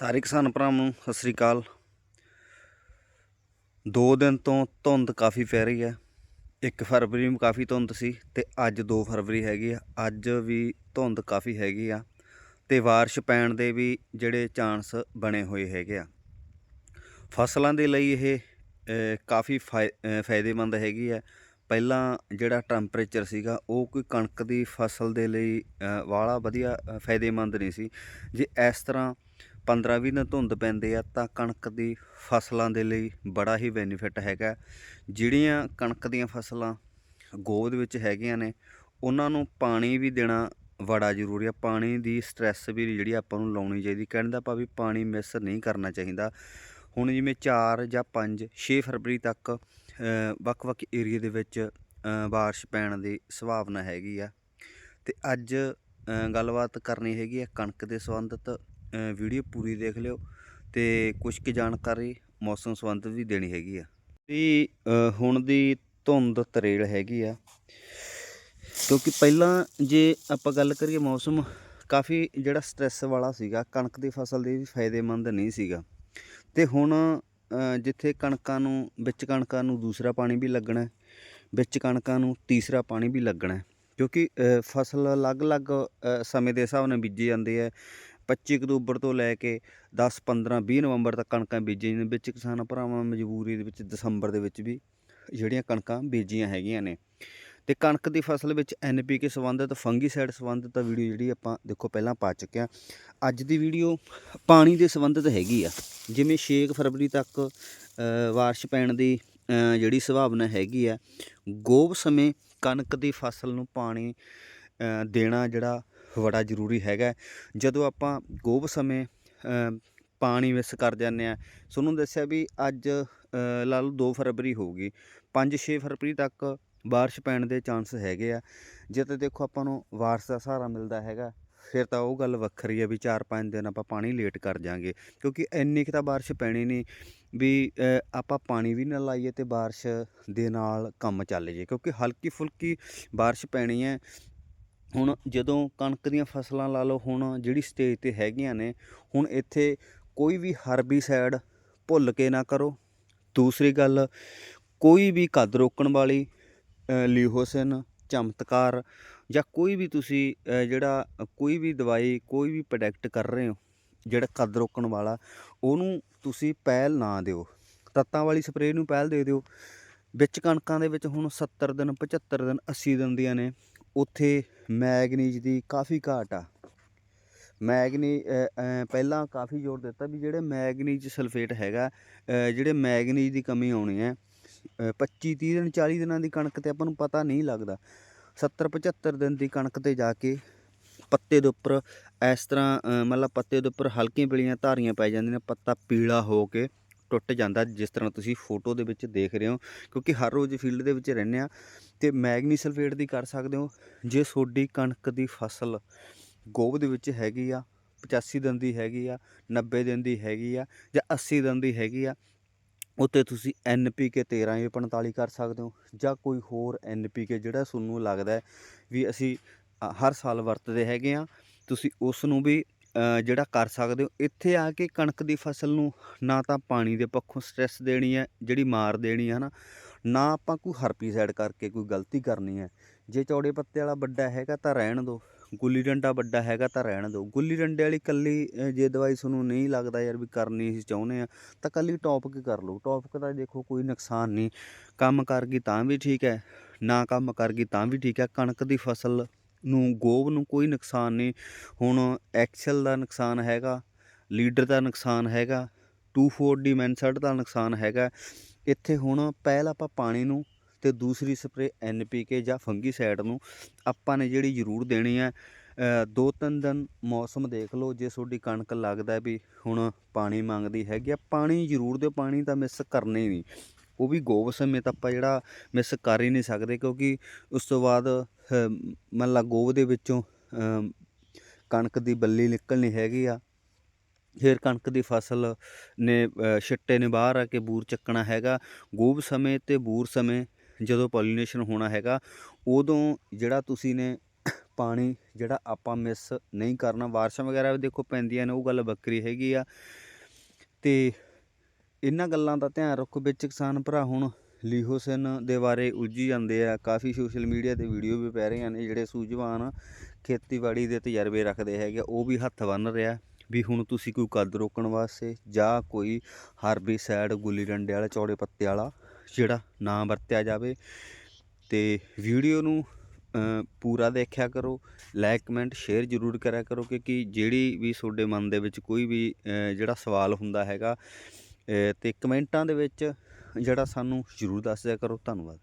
ਸਾਰੇ ਕਿਸਾਨ ਭਰਾਵਾਂ ਨੂੰ ਸਤਿ ਸ੍ਰੀ ਅਕਾਲ। ਦੋ ਦਿਨ ਤੋਂ ਧੁੰਦ ਕਾਫੀ ਪੈ ਰਹੀ ਹੈ। 1 ਫਰਵਰੀ ਨੂੰ ਕਾਫੀ ਧੁੰਦ ਸੀ ਤੇ ਅੱਜ 2 ਫਰਵਰੀ ਹੈਗੀ ਆ। ਅੱਜ ਵੀ ਧੁੰਦ ਕਾਫੀ ਹੈਗੀ ਆ ਤੇ ਬਾਰਿਸ਼ ਪੈਣ ਦੇ ਵੀ ਜਿਹੜੇ ਚਾਂਸ ਬਣੇ ਹੋਏ ਹੈਗੇ ਆ। ਫਸਲਾਂ ਦੇ ਲਈ ਇਹ ਕਾਫੀ ਫਾਇ- ਫਾਇਦੇਮੰਦ ਹੈਗੀ ਹੈ ਪਹਿਲਾਂ ਜਿਹੜਾ ਟੈਂਪਰੇਚਰ ਸੀਗਾ ਉਹ ਕੋਈ ਕਣਕ ਦੀ ਫਸਲ ਦੇ ਲਈ ਵਾਲਾ ਵਧੀਆ ਫਾਇਦੇਮੰਦ ਨਹੀਂ ਸੀ। ਜੇ ਇਸ ਤਰ੍ਹਾਂ 15-20 ਦਿਨ ਧੁੰਦ ਪੈਂਦੇ ਆ ਤਾਂ ਕਣਕ ਦੀ ਫਸਲਾਂ ਦੇ ਲਈ ਬੜਾ ਹੀ ਬੈਨੀਫਿਟ ਹੈਗਾ। ਜਿਹੜੀਆਂ ਕਣਕ ਦੀਆਂ ਫਸਲਾਂ ਗੋਦ ਵਿੱਚ ਹੈਗੀਆਂ ਨੇ ਉਹਨਾਂ ਨੂੰ ਪਾਣੀ ਵੀ ਦੇਣਾ ਬੜਾ ਜ਼ਰੂਰੀ ਆ। ਪਾਣੀ ਦੀ ਸਟ੍ਰੈਸ ਵੀ ਜਿਹੜੀ ਆਪਾਂ ਨੂੰ ਲਾਉਣੀ ਚਾਹੀਦੀ। ਕਹਿਣ ਦਾ ਭਾਵ ਵੀ ਪਾਣੀ ਮਿਸ ਨਹੀਂ ਕਰਨਾ ਚਾਹੀਦਾ। ਹੁਣ ਜਿਵੇਂ 4 ਜਾਂ 5 6 ਫਰਵਰੀ ਤੱਕ ਵੱਖ-ਵੱਖ ਏਰੀਏ ਦੇ ਵਿੱਚ ਅ, ਬਾਰਿਸ਼ ਪੈਣ ਦੀ ਸੰਭਾਵਨਾ ਹੈਗੀ ਆ। ਤੇ ਅੱਜ ਗੱਲਬਾਤ ਕਰਨੀ ਹੈਗੀ ਆ ਕਣਕ ਦੇ ਸੰਬੰਧਿਤ ਵੀਡੀਓ ਪੂਰੀ ਦੇਖ ਲਿਓ ਤੇ ਕੁਝ ਕੁ ਜਾਣਕਾਰੀ ਮੌਸਮ ਸੰਬੰਧ ਵੀ ਦੇਣੀ ਹੈਗੀ ਆ। ਤੇ ਹੁਣ ਦੀ ਧੁੰਦ ਤਰੇਲ ਹੈਗੀ ਆ। ਕਿਉਂਕਿ ਪਹਿਲਾਂ ਜੇ ਆਪਾਂ ਗੱਲ ਕਰੀਏ ਮੌਸਮ, ਕਾਫੀ ਜਿਹੜਾ ਸਟ੍ਰੈਸ ਵਾਲਾ ਸੀਗਾ, ਕਣਕ ਦੀ ਫਸਲ ਦੇ ਵੀ ਫਾਇਦੇਮੰਦ ਨਹੀਂ ਸੀਗਾ। ਤੇ ਹੁਣ ਜਿੱਥੇ ਕਣਕਾਂ ਨੂੰ, ਵਿੱਚ ਕਣਕਾਂ ਨੂੰ ਦੂਸਰਾ ਪਾਣੀ ਵੀ ਲੱਗਣਾ, ਵਿੱਚ ਕਣਕਾਂ ਨੂੰ ਤੀਸਰਾ ਪਾਣੀ ਵੀ ਲੱਗਣਾ। ਕਿਉਂਕਿ ਫਸਲ ਅਲੱਗ-ਅਲੱਗ ਸਮੇਂ ਦੇ ਹਿਸਾਬ ਨਾਲ ਬੀਜੀ ਜਾਂਦੀ ਹੈ 25 ਅਕਤੂਬਰ ਤੋਂ ਲੈ ਕੇ 10 15 20 ਨਵੰਬਰ ਤੱਕ ਕਣਕਾਂ ਬੀਜੀਆਂ ਜਾਂਦੀਆਂ। ਵਿੱਚ ਕਿਸਾਨ ਭਰਾਵਾਂ ਮਜਬੂਰੀ ਦੇ ਵਿੱਚ ਦਸੰਬਰ ਦੇ ਵਿੱਚ ਵੀ ਜਿਹੜੀਆਂ ਕਣਕਾਂ ਬੀਜੀਆਂ ਹੈਗੀਆਂ ਨੇ। ਤੇ ਕਣਕ ਦੀ ਫਸਲ ਵਿੱਚ ਐਨਪੀਕੇ ਸੰਬੰਧਿਤ, ਫੰਗੀਸਾਈਡ ਸੰਬੰਧਿਤ ਵੀਡੀਓ ਜਿਹੜੀ ਆਪਾਂ ਦੇਖੋ ਪਹਿਲਾਂ ਪਾ ਚੁੱਕਿਆ ਅੱਜ ਦੀ ਵੀਡੀਓ ਪਾਣੀ ਦੇ ਸੰਬੰਧਿਤ ਹੈਗੀ ਆ। ਜਿਵੇਂ 6 ਫਰਵਰੀ ਤੱਕ ਵਾਰਸ਼ ਪੈਣ ਦੀ ਜਿਹੜੀ ਸੰਭਾਵਨਾ ਹੈਗੀ ਆ, ਗੋਬ ਸਮੇਂ ਕਣਕ ਦੀ ਫਸਲ ਨੂੰ ਪਾਣੀ ਦੇਣਾ ਜਿਹੜਾ ਬੜਾ ਜ਼ਰੂਰੀ ਹੈਗਾ ਜਦੋਂ ਆਪਾਂ ਗੋਬ ਸਮੇਂ ਪਾਣੀ ਮਿਸ ਕਰ ਜਾਂਦੇ ਆ ਤੁਹਾਨੂੰ ਦੱਸਿਆ ਵੀ ਅੱਜ ਲਾ ਲਓ 2 ਫਰਵਰੀ ਹੋਊਗੀ 5-6 ਫਰਵਰੀ ਤੱਕ ਬਾਰਿਸ਼ ਪੈਣ ਦੇ ਚਾਂਸ ਹੈਗੇ ਆ। ਜੇ ਤਾਂ ਦੇਖੋ ਆਪਾਂ ਨੂੰ ਬਾਰਿਸ਼ ਦਾ ਸਹਾਰਾ ਮਿਲਦਾ ਹੈਗਾ, ਫਿਰ ਤਾਂ ਉਹ ਗੱਲ ਵੱਖਰੀ ਹੈ ਵੀ 4-5 ਦਿਨ ਆਪਾਂ ਪਾਣੀ ਲੇਟ ਕਰ ਜਾਾਂਗੇ, ਕਿਉਂਕਿ ਇੰਨੀ ਕੁ ਤਾਂ ਬਾਰਿਸ਼ ਪੈਣੀ ਨਹੀਂ ਵੀ ਆਪਾਂ ਪਾਣੀ ਵੀ ਨਾ ਲਾਈਏ ਤੇ ਬਾਰਿਸ਼ ਦੇ ਨਾਲ ਕੰਮ ਚੱਲ ਜੇ ਕਿਉਂਕਿ ਹਲਕੀ ਫੁਲਕੀ ਬਾਰਿਸ਼ ਪੈਣੀ ਹੈ। ਹੁਣ ਜਦੋਂ ਕਣਕ ਦੀਆਂ ਫਸਲਾਂ ਲਾ ਲਓ ਹੁਣ ਜਿਹੜੀ ਸਟੇਜ ਤੇ ਹੈਗੀਆਂ ਨੇ ਹੁਣ ਇੱਥੇ ਕੋਈ ਵੀ ਹਰਬੀਸਾਈਡ ਭੁੱਲ ਕੇ ਨਾ ਕਰੋ। ਦੂਸਰੀ ਗੱਲ ਕੋਈ ਵੀ ਕੱਦ ਰੋਕਣ ਵਾਲੀ ਅ, ਚਮਤਕਾਰ ਜਾਂ ਕੋਈ ਵੀ ਤੁਸੀਂ ਜਿਹੜਾ ਕੋਈ ਵੀ ਦਵਾਈ ਕੋਈ ਵੀ ਪ੍ਰੋਡਕਟ ਕਰ ਰਹੇ ਹੋ ਜਿਹੜਾ ਕੱਦ ਰੋਕਣ ਵਾਲਾ ਉਹਨੂੰ ਤੁਸੀਂ ਪਹਿਲ ਨਾ ਦਿਓ। ਤੱਤਾਂ ਵਾਲੀ ਸਪਰੇਅ ਨੂੰ ਪਹਿਲ ਦੇ ਦਿਓ। ਵਿੱਚ ਕਣਕਾਂ ਦੇ ਵਿੱਚ ਹੁਣ 70 ਦਿਨ 75 ਦਿਨ 80 ਦਿਨ ਦੀਆਂ ਨੇ। ਉੱਥੇ ਮੈਗਨੀਜ਼ ਦੀ ਕਾਫੀ ਘਾਟ ਆ। ਮੈਗਨੀ ਪਹਿਲਾਂ ਕਾਫੀ ਜ਼ੋਰ ਦਿੱਤਾ ਵੀ ਜਿਹੜੇ ਮੈਗਨੀਜ਼ ਸਲਫੇਟ ਹੈਗਾ ਜਿਹੜੇ ਮੈਗਨੀਜ਼ ਦੀ ਕਮੀ ਆਉਣੀ ਹੈ 25 30 ਦਿਨ 40 ਦਿਨਾਂ ਦੀ ਕਣਕ ਤੇ ਆਪਾਂ ਨੂੰ ਪਤਾ ਨਹੀਂ ਲੱਗਦਾ। 70 75 ਦਿਨ ਦੀ ਕਣਕ ਤੇ ਜਾ ਕੇ ਪੱਤੇ ਦੇ ਉੱਪਰ ਇਸ ਤਰ੍ਹਾਂ ਮਤਲਬ ਪੱਤੇ ਦੇ ਉੱਪਰ ਹਲਕੀਆਂ ਪੀਲੀਆਂ ਧਾਰੀਆਂ ਪੈ ਜਾਂਦੀਆਂ ਨੇ, ਪੱਤਾ ਪੀਲਾ ਹੋ ਕੇ। ਟੁੱਟ ਜਾਂਦਾ ਜਿਸ ਤਰ੍ਹਾਂ ਤੁਸੀਂ ਫੋਟੋ ਦੇ ਵਿੱਚ ਦੇਖ ਰਹੇ ਹੋ, ਕਿਉਂਕਿ ਹਰ ਰੋਜ਼ ਫੀਲਡ ਦੇ ਵਿੱਚ ਰਹਿੰਦੇ ਆ ਤੇ ਮੈਗਨੀ ਸਲਫੇਟ ਦੀ ਕਰ ਸਕਦੇ ਹੋ। ਜੇ ਤੁਹਾਡੀ ਕਣਕ ਦੀ ਫਸਲ ਗੋਭ ਦੇ ਵਿੱਚ ਹੈਗੀ ਆ 85 ਦਿਨ ਦੀ ਹੈਗੀ ਆ 90 ਦਿਨ ਦੀ ਹੈਗੀ ਆ ਜਾਂ 80 ਦਿਨ ਦੀ ਹੈਗੀ ਆ ਉੱਤੇ ਤੁਸੀਂ ਐਨਪੀਕੇ 13 ਜਾਂ 45 ਕਰ ਸਕਦੇ ਹੋ ਜਾਂ ਕੋਈ ਹੋਰ ਐਨਪੀਕੇ ਜਿਹੜਾ ਤੁਹਾਨੂੰ ਲੱਗਦਾ ਵੀ ਅਸੀਂ ਹਰ ਸਾਲ ਵਰਤਦੇ ਹੈਗੇ ਆ ਤੁਸੀਂ ਉਸ ਨੂੰ ਵੀ ਜਿਹੜਾ ਕਰ ਸਕਦੇ ਹੋ, ਇੱਥੇ ਆ ਕੇ ਕਣਕ ਦੀ ਫਸਲ ਨੂੰ ਨਾ ਤਾਂ ਪਾਣੀ ਦੇ ਪੱਖੋਂ ਸਟ੍ਰੈਸ ਦੇਣੀ ਹੈ, ਜਿਹੜੀ ਮਾਰ ਦੇਣੀ ਹੈ ਨਾ ਨਾ ਆਪਾਂ ਕੋਈ ਹਰਪੀਸਾਈਡ ਕਰਕੇ ਕੋਈ ਗਲਤੀ ਕਰਨੀ ਹੈ। ਜੇ ਚੌੜੇ ਪੱਤੇ ਵਾਲਾ ਵੱਡਾ ਹੈਗਾ ਤਾਂ ਰਹਿਣ ਦਿਓ, ਗੁੱਲੀ ਡੰਡਾ ਵੱਡਾ ਹੈਗਾ ਤਾਂ ਰਹਿਣ ਦਿਓ। ਗੁੱਲੀ ਡੰਡੇ ਵਾਲੀ ਕੱਲੀ ਜੇ ਦਵਾਈ ਤੁਹਾਨੂੰ ਨਹੀਂ ਲੱਗਦਾ ਯਾਰ ਵੀ ਕਰਨੀ ਅਸੀਂ ਚਾਹੁੰਦੇ ਆ, ਤਾਂ ਕੱਲੀ ਟੌਪਕ ਕਰ ਲਓ। ਟੌਪਕ ਦਾ ਦੇਖੋ ਕੋਈ ਨੁਕਸਾਨ ਨਹੀਂ। ਕੰਮ ਕਰ ਗਈ ਤਾਂ ਵੀ ਠੀਕ ਹੈ, ਨਾ ਕੰਮ ਕਰ ਗਈ ਤਾਂ ਵੀ ਠੀਕ ਹੈ। ਕਣਕ ਦੀ ਫਸਲ ਨੂੰ ਗੋਬ ਨੂੰ ਕੋਈ ਨੁਕਸਾਨ ਨਹੀਂ। ਹੁਣ ਐਕਸਲ ਦਾ ਨੁਕਸਾਨ ਹੈਗਾ, ਲੀਡਰ ਦਾ ਨੁਕਸਾਨ ਹੈਗਾ 24 ਡੀ ਮੈਨਸਡ ਦਾ ਨੁਕਸਾਨ ਹੈਗਾ। ਇੱਥੇ ਹੁਣ ਪਹਿਲ ਆਪਾਂ ਪਾਣੀ ਨੂੰ ਤੇ ਦੂਸਰੀ ਸਪਰੇ ਐਨਪੀਕੇ ਜਾਂ ਫੰਗੀਸਾਈਡ ਨੂੰ ਆਪਾਂ ਨੇ ਜਿਹੜੀ ਜ਼ਰੂਰ ਦੇਣੀ ਹੈ। ਦੋ ਤਿੰਨ ਦਿਨ ਮੌਸਮ ਦੇਖ ਲਓ, ਜੇ ਤੁਹਾਡੀ ਕਣਕ ਲੱਗਦਾ ਵੀ ਹੁਣ ਪਾਣੀ ਮੰਗਦੀ ਹੈਗੀ ਆ, ਪਾਣੀ ਜ਼ਰੂਰ ਦਿਓ, ਪਾਣੀ ਤਾਂ ਮਿਸ ਕਰਨੇ ਨਹੀਂ। ਉਹ ਵੀ ਗੋਬ ਸਮੇਂ ਤਾਂ ਆਪਾਂ ਜਿਹੜਾ ਮਿਸ ਕਰ ਹੀ ਨਹੀਂ ਸਕਦੇ ਕਿਉਂਕਿ ਉਸ ਤੋਂ ਬਾਅਦ ਅ, ਮੰਨ ਲਾ ਗੋਬ ਦੇ ਵਿੱਚੋਂ ਕਣਕ ਦੀ ਬੱਲੀ ਨਿਕਲਣੀ ਹੈਗੀ ਆ। ਫਿਰ ਕਣਕ ਦੀ ਫਸਲ ਨੇ ਅ, ਛਿੱਟੇ ਨੇ ਬਾਹਰ ਆ ਕੇ ਬੂਰ ਚੱਕਣਾ ਹੈਗਾ। ਗੋਬ ਸਮੇਂ ਤੇ ਬੂਰ ਸਮੇਂ ਜਦੋਂ ਪੋਲੀਨੇਸ਼ਨ ਹੋਣਾ ਹੈਗਾ ਉਦੋਂ ਜਿਹੜਾ ਤੁਸੀਂ ਨੇ ਪਾਣੀ ਜਿਹੜਾ ਆਪਾਂ ਮਿਸ ਨਹੀਂ ਕਰਨਾ ਬਾਰਿਸ਼ਾਂ ਵਗੈਰਾ ਵੀ ਦੇਖੋ ਪੈਂਦੀਆਂ ਨੇ ਉਹ ਗੱਲ ਵੱਖਰੀ ਹੈਗੀ ਆ। ਤੇ ਇਹਨਾਂ ਗੱਲਾਂ ਦਾ ਧਿਆਨ ਰੱਖੋ ਵਿੱਚ ਕਿਸਾਨ ਭਰਾ ਹੁਣ ਲੀਹੋਸਨ ਦੇ ਬਾਰੇ ਉਲਝੀ ਜਾਂਦੇ ਆ। ਕਾਫੀ ਸੋਸ਼ਲ ਮੀਡੀਆ ਤੇ ਵੀਡੀਓ ਵੀ ਪੈ ਰਹੀਆਂ ਨੇ ਜਿਹੜੇ ਸੂਝਵਾਨ ਖੇਤੀਬਾੜੀ ਦੇ ਤਜਰਬੇ ਰੱਖਦੇ ਹੈਗੇ ਆ, ਉਹ ਵੀ ਹੱਥ ਬੰਨ ਰਿਹਾ ਵੀ ਹੁਣ ਤੁਸੀਂ ਕੋਈ ਕੱਦ ਰੋਕਣ ਵਾਸਤੇ ਜਾਂ ਕੋਈ ਹਰਬੀਸਾਈਡ ਗੁੱਲੀ ਡੰਡੇ ਵਾਲਾ ਚੌੜੇ ਪੱਤੇ ਵਾਲਾ ਜਿਹੜਾ ਨਾ ਵਰਤਿਆ ਜਾਵੇ। ਤੇ ਵੀਡੀਓ ਨੂੰ ਪੂਰਾ ਦੇਖਿਆ ਕਰੋ ਲਾਈਕ ਕਮੈਂਟ ਸ਼ੇਅਰ ਜ਼ਰੂਰ ਕਰਿਆ ਕਰੋ ਕਿਉਂਕਿ ਜਿਹੜੀ ਵੀ ਤੁਹਾਡੇ ਮਨ ਦੇ ਵਿੱਚ ਕੋਈ ਵੀ ਜਿਹੜਾ ਸਵਾਲ ਹੁੰਦਾ ਹੈਗਾ ਤੇ ਕਮੈਂਟਾਂ ਦੇ ਵਿੱਚ ਜਿਹੜਾ ਸਾਨੂੰ ਜ਼ਰੂਰ ਦੱਸ ਦਿਆ ਕਰੋ ਧੰਨਵਾਦ।